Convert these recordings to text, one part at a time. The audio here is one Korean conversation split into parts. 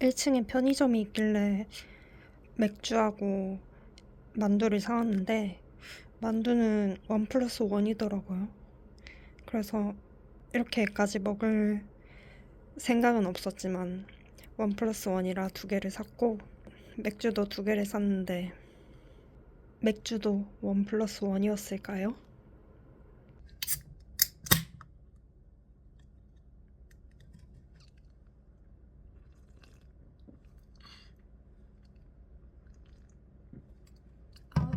1층에 편의점이 있길래 맥주하고 만두를 사왔는데 만두는 원 플러스 원이더라고요. 그래서 이렇게까지 먹을 생각은 없었지만 원 플러스 원이라 두 개를 샀고 맥주도 두 개를 샀는데 맥주도 원 플러스 원이었을까요? 아우.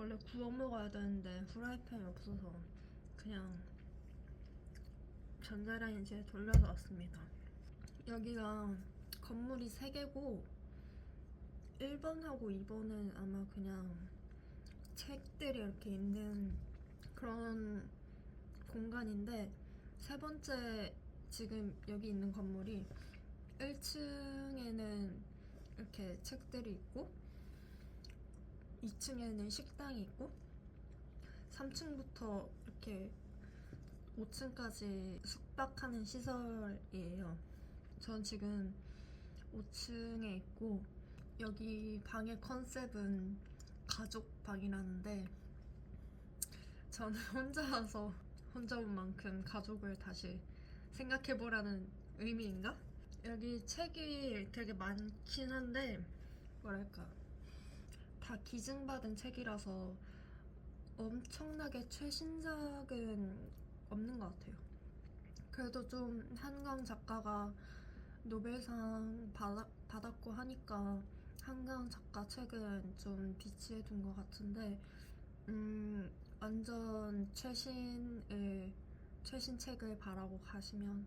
원래 구워 먹어야 되는데 후라이팬이 없어서 그냥 전자레인지에 돌려서 왔습니다. 여기가 건물이 3개고 1번하고 2번은 아마 그냥 책들이 이렇게 있는 그런 공간인데 세 번째 지금 여기 있는 건물이 1층에는 이렇게 책들이 있고 2층에는 식당이 있고 3층부터 이렇게 5층까지 숙박하는 시설이에요. 전 지금 5층에 있고 여기 방의 컨셉은 가족 방이라는데 저는 혼자서 혼자 온 만큼 가족을 다시 생각해보라는 의미인가? 여기 책이 되게 많긴 한데 뭐랄까 다 기증받은 책이라서 엄청나게 최신작은 없는 것 같아요. 그래도 좀 한강 작가가 노벨상 받았고 하니까 한강 작가 책은 좀 비치해 둔 것 같은데 음, 완전 최신의 최신 책을 바라고 가시면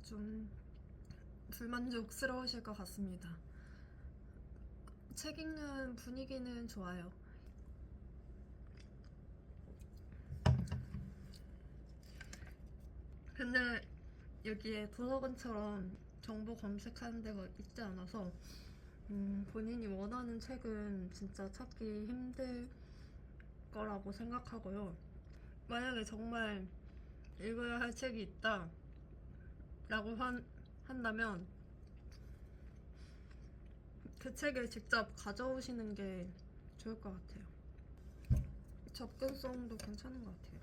좀 불만족스러우실 것 같습니다. 책 읽는 분위기는 좋아요. 근데 여기에 도서관처럼 정보 검색하는 데가 있지 않아서 음, 본인이 원하는 책은 진짜 찾기 힘들 거라고 생각하고요. 만약에 정말 읽어야 할 책이 있다 라고 한, 한다면 그 책을 직접 가져오시는 게 좋을 것 같아요. 접근성도 괜찮은 것 같아요.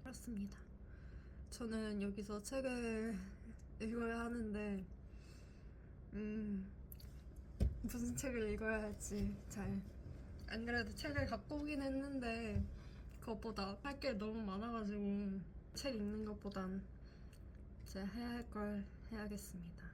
그렇습니다. 저는 여기서 책을 읽어야 하는데, 음, 무슨 책을 읽어야 할지 잘. 안 그래도 책을 갖고 오긴 했는데, 그것보다 할 게 너무 많아가지고, 책 읽는 것보단 제가 해야 할 걸 해야겠습니다.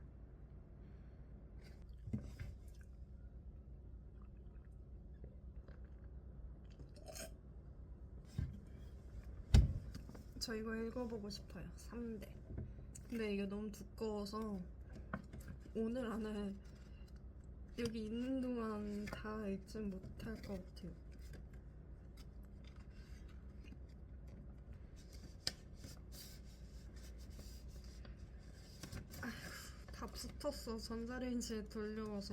저 이거 읽어보고 싶어요. 3대. 근데 이게 너무 두꺼워서 오늘 안에 여기 있는 동안 다 읽진 못할 것 같아요. 아휴, 다 붙었어. 전자레인지에 돌려서.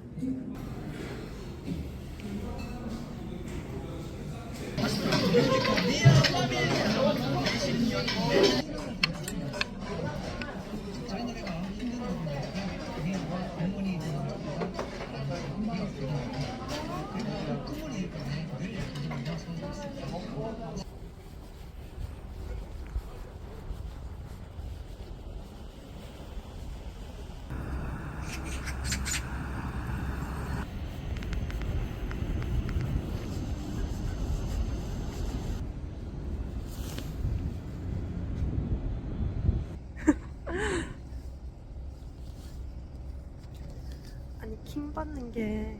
킹 받는 게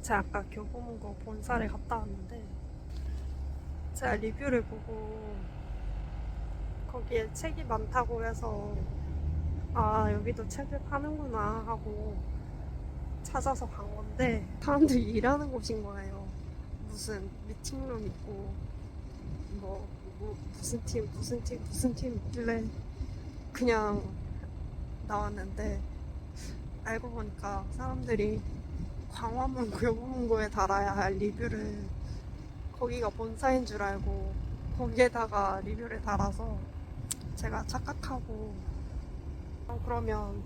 제가 아까 교보문고 본사를 갔다 왔는데 제가 리뷰를 보고 거기에 책이 많다고 해서 아 여기도 책을 파는구나 하고 찾아서 간 건데 사람들이 일하는 곳인 거예요. 무슨 미팅룸 있고 뭐, 뭐 무슨 팀 무슨 팀 무슨 팀 있길래 그냥 나왔는데 알고 보니까 사람들이 광화문 교보문고에 달아야 할 리뷰를 거기가 본사인 줄 알고 거기에다가 리뷰를 달아서 제가 착각하고 어, 그러면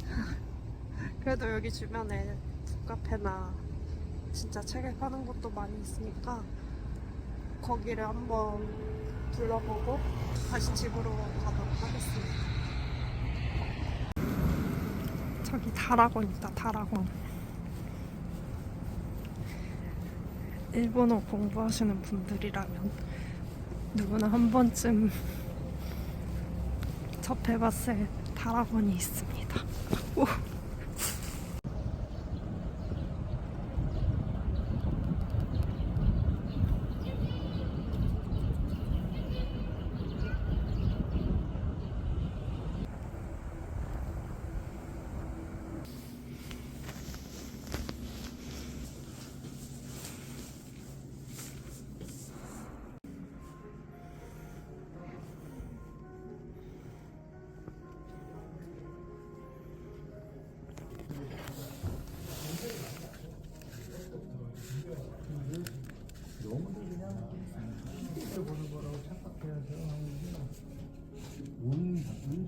그래도 여기 주변에 북카페나 진짜 책을 파는 곳도 많이 있으니까 거기를 한번 둘러보고 다시 집으로 가도록 하겠습니다. 저기 다락원 있다, 다락원. 일본어 공부하시는 분들이라면 누구나 한 번쯤 접해봤을 다락원이 있습니다. 오.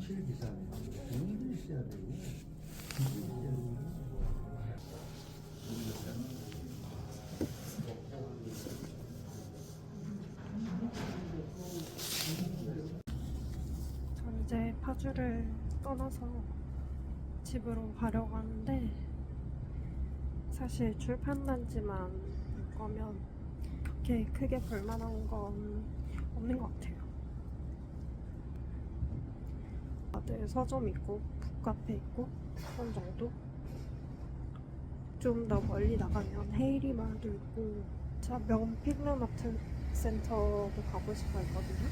운칠 기사네요. 운도 있어야 되고, 기도 있어야 되고. 전 이제 파주를 떠나서 집으로 가려고 하는데 사실 출판단지만 볼 거면 그렇게 크게 볼만한 건 없는 것 같아요. 다들 서점 있고 북카페 있고 그런 정도. 좀 더 멀리 나가면 헤이리 마을도 있고 명필름 아트 센터도 가고 싶어 했거든요.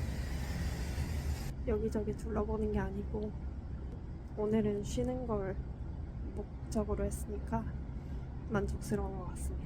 여기저기 둘러보는 게 아니고 오늘은 쉬는 걸 목적으로 했으니까 만족스러운 것 같습니다.